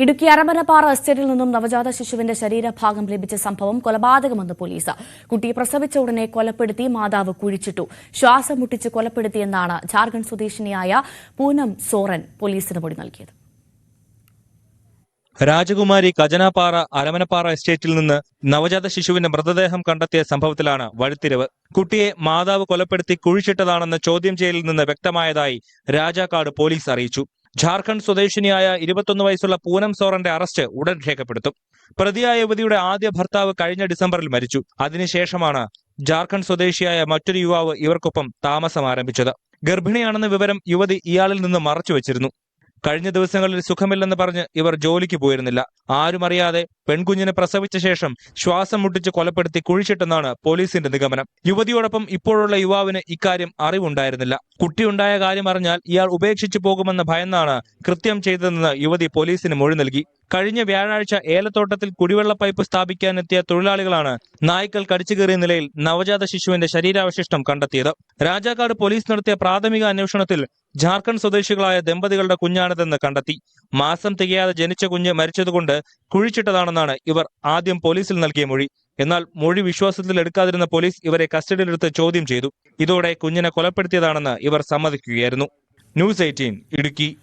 ഇടുക്കി അരമനപ്പാറ എസ്റ്റേറ്റിൽ നിന്നും നവജാത ശിശുവിന്റെ ശരീരഭാഗം ലഭിച്ച സംഭവം കൊലപാതകമെന്ന് പോലീസ്. കുട്ടിയെ പ്രസവിച്ച ഉടനെ കൊലപ്പെടുത്തി മാതാവ് കുഴിച്ചിട്ടു. ശ്വാസം മുട്ടിച്ച് കൊലപ്പെടുത്തിയെന്നാണ് ജാർഖണ്ഡ് സ്വദേശിനിയായ പൂനം സോറൻ പോലീസിന് മൊഴി നൽകിയത്. രാജകുമാരി ഖജനാപ്പാറ അരമനപ്പാറ എസ്റ്റേറ്റിൽ നിന്ന് നവജാത ശിശുവിന്റെ മൃതദേഹം കണ്ടെത്തിയ സംഭവത്തിലാണ് വഴിത്തിരിവ്. കുട്ടിയെ മാതാവ് കൊലപ്പെടുത്തി കുഴിച്ചിട്ടതാണെന്ന് ചോദ്യം ചെയ്യലിൽ നിന്ന് വ്യക്തമായതായി രാജാക്കാട് പോലീസ് അറിയിച്ചു. ജാർഖണ്ഡ് സ്വദേശിനിയായ ഇരുപത്തൊന്ന് വയസ്സുള്ള പൂനം സോറന്റെ അറസ്റ്റ് ഉടൻ രേഖപ്പെടുത്തും. പ്രതിയായ യുവതിയുടെ ആദ്യ ഭർത്താവ് കഴിഞ്ഞ ഡിസംബറിൽ മരിച്ചു. അതിനുശേഷമാണ് ജാർഖണ്ഡ് സ്വദേശിയായ മറ്റൊരു യുവാവ് ഇവർക്കൊപ്പം താമസം ആരംഭിച്ചത് ഗർഭിണിയാണെന്ന വിവരം യുവതി ഇയാളിൽ നിന്ന് മറച്ചു മറച്ചുവെച്ചിരുന്നു. കഴിഞ്ഞ ദിവസങ്ങളിൽ സുഖമില്ലെന്ന് പറഞ്ഞ് ഇവർ ജോലിക്ക് പോയിരുന്നില്ല. ആരും അറിയാതെ പെൺകുഞ്ഞിനെ പ്രസവിച്ച ശേഷം ശ്വാസം മുട്ടിച്ച് കൊലപ്പെടുത്തി കുഴിച്ചിട്ടെന്നാണ് പോലീസിന്റെ നിഗമനം. യുവതിയോടൊപ്പം ഇപ്പോഴുള്ള യുവാവിന് ഇക്കാര്യം അറിവുണ്ടായിരുന്നില്ല. കുട്ടിയുണ്ടായ കാര്യം അറിഞ്ഞാൽ ഇയാൾ ഉപേക്ഷിച്ചു പോകുമെന്ന ഭയന്നാണ് കൃത്യം ചെയ്തതെന്ന് യുവതി പോലീസിന് മൊഴി നൽകി. കഴിഞ്ഞ വ്യാഴാഴ്ച ഏലത്തോട്ടത്തിൽ കുടിവെള്ള പൈപ്പ് സ്ഥാപിക്കാനെത്തിയ തൊഴിലാളികളാണ് നായ്ക്കൾ കടിച്ചു കയറിയ നിലയിൽ നവജാത ശിശുവിന്റെ ശരീരാവശിഷ്ടം കണ്ടെത്തിയത്. രാജാക്കാട് പോലീസ് നടത്തിയ പ്രാഥമിക അന്വേഷണത്തിൽ ജാർഖണ്ഡ് സ്വദേശികളായ ദമ്പതികളുടെ കുഞ്ഞാണിതെന്ന് കണ്ടെത്തി. മാസം തികയാതെ ജനിച്ച കുഞ്ഞ് മരിച്ചതുകൊണ്ട് കുഴിച്ചിട്ടതാണെന്നാണ് ഇവർ ആദ്യം പോലീസിൽ നൽകിയ മൊഴി. എന്നാൽ മൊഴി വിശ്വാസത്തിൽ എടുക്കാതിരുന്ന പോലീസ് ഇവരെ കസ്റ്റഡിയിലെടുത്ത് ചോദ്യം ചെയ്തു. ഇതോടെ കുഞ്ഞിനെ കൊലപ്പെടുത്തിയതാണെന്ന് ഇവർ സമ്മതിക്കുകയായിരുന്നു. News eighteen Idukki.